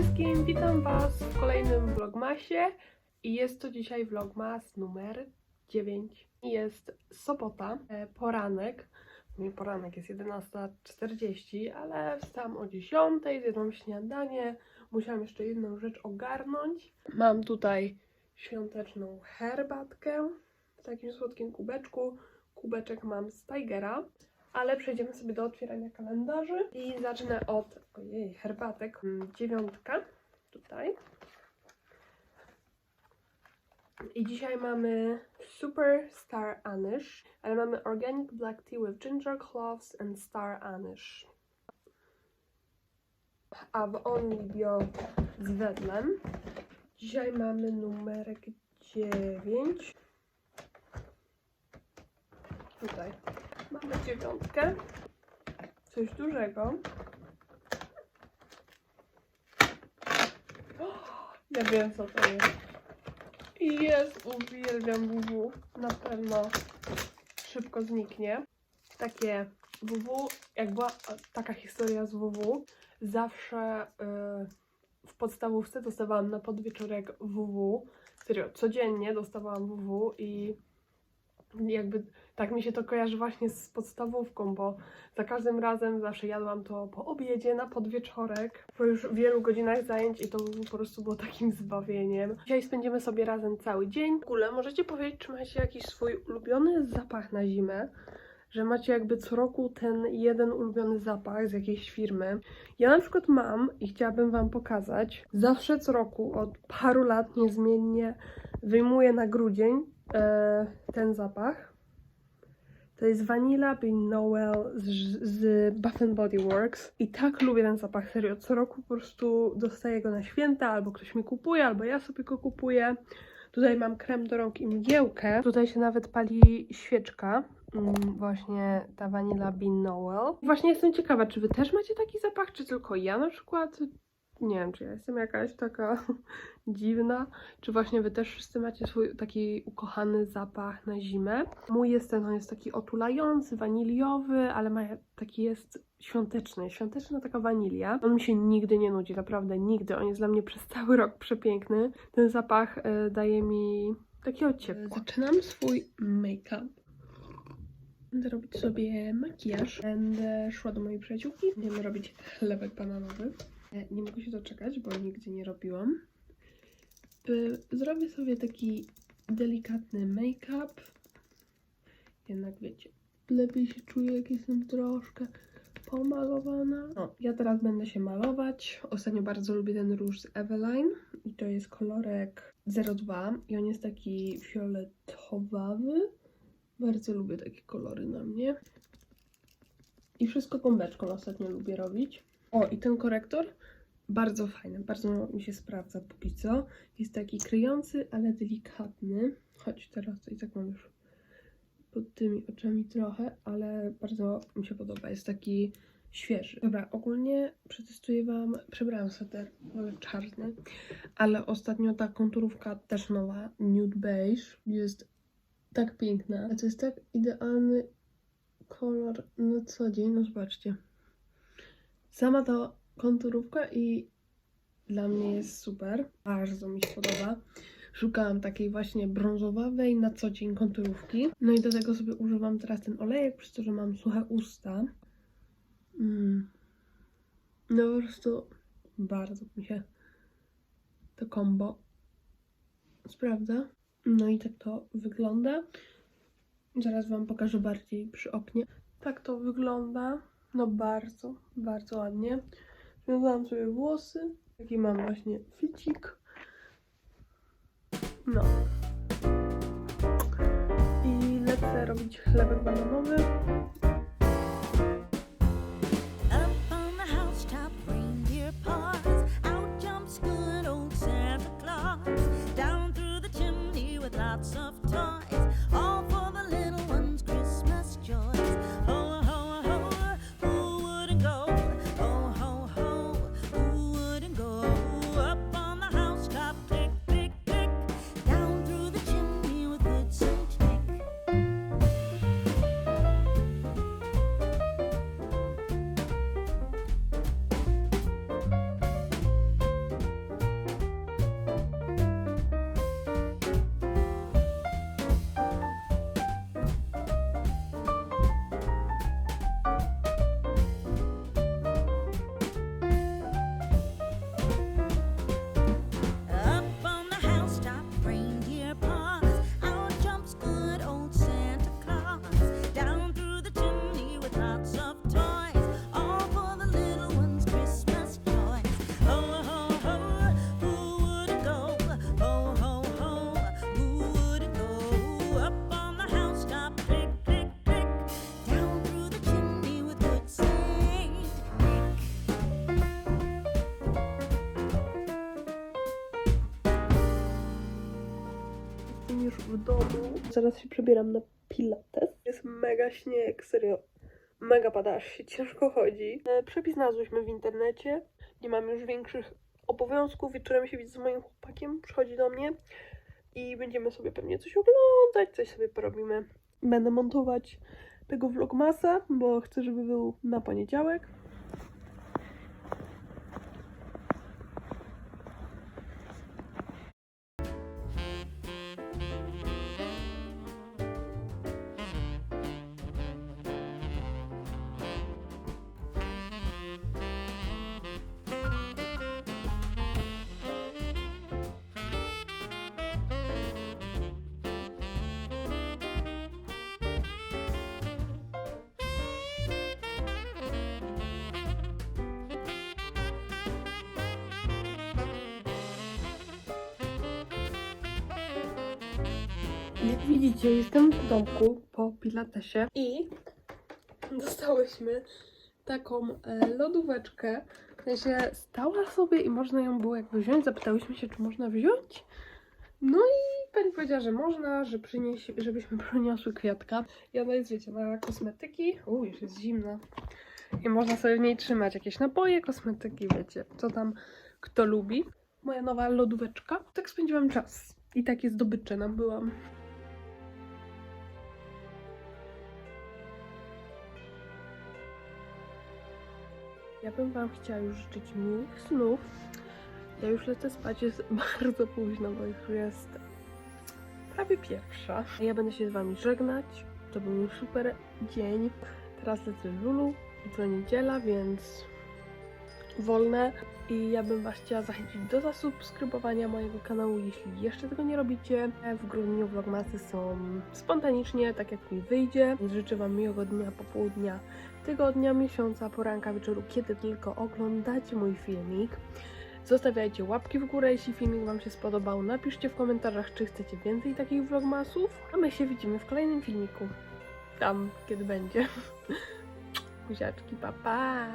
wszystkim, witam Was w kolejnym vlogmasie i jest to dzisiaj vlogmas numer 9. Jest sobota, e, poranek. Mój poranek jest 11.40, ale wstałam o 10, zjadłam śniadanie, musiałam jeszcze jedną rzecz ogarnąć. Mam tutaj świąteczną herbatkę w takim słodkim kubeczku. Kubeczek mam z Tigera, ale przejdziemy sobie do otwierania kalendarzy i zacznę od, ojej, herbatek. Mm, Dziewiątka, tutaj. I dzisiaj mamy Super Star Anish, ale mamy Organic Black Tea with Ginger Cloves and Star Anish. A w Only Bio z wedlem. Dzisiaj mamy numerek 9. Tutaj mamy dziewiątkę. Coś dużego. Ja wiem co to jest. I jest, uwielbiam WW. Na pewno szybko zniknie. Takie WW, jak była taka historia z WW, zawsze y, w podstawówce dostawałam na podwieczorek WW. Serio, codziennie dostawałam WW i jakby tak mi się to kojarzy właśnie z podstawówką, bo za każdym razem zawsze jadłam to po obiedzie, na podwieczorek, po już wielu godzinach zajęć i to po prostu było takim zbawieniem. Dzisiaj spędzimy sobie razem cały dzień. W ogóle możecie powiedzieć, czy macie jakiś swój ulubiony zapach na zimę? Że macie jakby co roku ten jeden ulubiony zapach z jakiejś firmy. Ja na przykład mam i chciałabym Wam pokazać. Zawsze co roku od paru lat niezmiennie wyjmuję na grudzień ten zapach. To jest Vanilla Bean Noel z, z Bath Body Works. I tak lubię ten zapach, serio. Co roku po prostu dostaję go na święta, albo ktoś mi kupuje, albo ja sobie go kupuję. Tutaj mam krem do rąk i mgiełkę. Tutaj się nawet pali świeczka. Mm, właśnie ta Vanilla Bean Noel. Właśnie jestem ciekawa, czy wy też macie taki zapach, czy tylko ja na przykład? Nie wiem, czy ja jestem jakaś taka dziwna, czy właśnie wy też wszyscy macie swój taki ukochany zapach na zimę. Mój jest ten, on jest taki otulający, waniliowy, ale ma taki jest świąteczny, świąteczna taka wanilia. On mi się nigdy nie nudzi, naprawdę nigdy. On jest dla mnie przez cały rok przepiękny. Ten zapach e, daje mi takiego ciepła. Zaczynam swój make-up. Będę robić sobie makijaż. Będę szła do mojej przyjaciółki. Będziemy robić chlebek bananowy. E, Nie mogę się doczekać, bo nigdy nie robiłam. Y, Zrobię sobie taki delikatny make-up. Jednak wiecie, lepiej się czuję, jak jestem troszkę pomalowana. O, ja teraz będę się malować. Ostatnio bardzo lubię ten róż z Eveline i to jest kolorek 02 i on jest taki fioletowawy. Bardzo lubię takie kolory na mnie. I wszystko bombeczką ostatnio lubię robić. O, i ten korektor bardzo fajny, bardzo mi się sprawdza póki co. Jest taki kryjący, ale delikatny. Choć teraz to i tak mam już pod tymi oczami trochę, ale bardzo mi się podoba. Jest taki świeży. Dobra, ogólnie przetestuję Wam, przebrałam sweter ale czarny, ale ostatnio ta konturówka też nowa, nude beige, jest tak piękna. A to jest tak idealny kolor na co dzień, no zobaczcie. Sama ta konturówka i dla mnie jest super. Bardzo mi się podoba. Szukałam takiej właśnie brązowawej na co dzień konturówki. No i do tego sobie używam teraz ten olejek, przez to, że mam suche usta. Mm. No po prostu bardzo mi się to kombo sprawdza. No i tak to wygląda. Zaraz Wam pokażę bardziej przy oknie. Tak to wygląda. No bardzo, bardzo ładnie. Związałam sobie włosy. Taki mam właśnie ficik. No. I lecę robić chlebek bananowy. Zaraz się przebieram na pilates. Jest mega śnieg, serio. Mega pada, się ciężko chodzi. E, Przepis znalazłyśmy w internecie. Nie mam już większych obowiązków. Wieczorem się widzę z moim chłopakiem, przychodzi do mnie i będziemy sobie pewnie coś oglądać, coś sobie porobimy. Będę montować tego vlogmasa, bo chcę, żeby był na poniedziałek. Jak widzicie, jestem w domku po pilatesie i dostałyśmy taką e, lodóweczkę. W sensie stała sobie i można ją było jakby wziąć. Zapytałyśmy się, czy można wziąć. No i pani powiedziała, że można, że przynieś, żebyśmy przyniosły kwiatka. I ona jest, wiecie, na kosmetyki. U, już jest zimna. I można sobie w niej trzymać jakieś napoje, kosmetyki, wiecie, co tam kto lubi. Moja nowa lodóweczka. Tak spędziłam czas. I takie zdobycze nabyłam. Ja bym Wam chciała już życzyć miłych snów. Ja już lecę spać, jest bardzo późno, bo już jest prawie pierwsza. Ja będę się z Wami żegnać. To był super dzień. Teraz lecę Lulu. Jutro niedziela, więc wolne. I ja bym Was chciała zachęcić do zasubskrybowania mojego kanału, jeśli jeszcze tego nie robicie. W grudniu vlogmasy są spontanicznie, tak jak mi wyjdzie. Życzę Wam miłego dnia, popołudnia, tygodnia, miesiąca, poranka, wieczoru, kiedy tylko oglądacie mój filmik. Zostawiajcie łapki w górę, jeśli filmik Wam się spodobał. Napiszcie w komentarzach, czy chcecie więcej takich vlogmasów. A my się widzimy w kolejnym filmiku. Tam, kiedy będzie. Buziaczki, pa pa!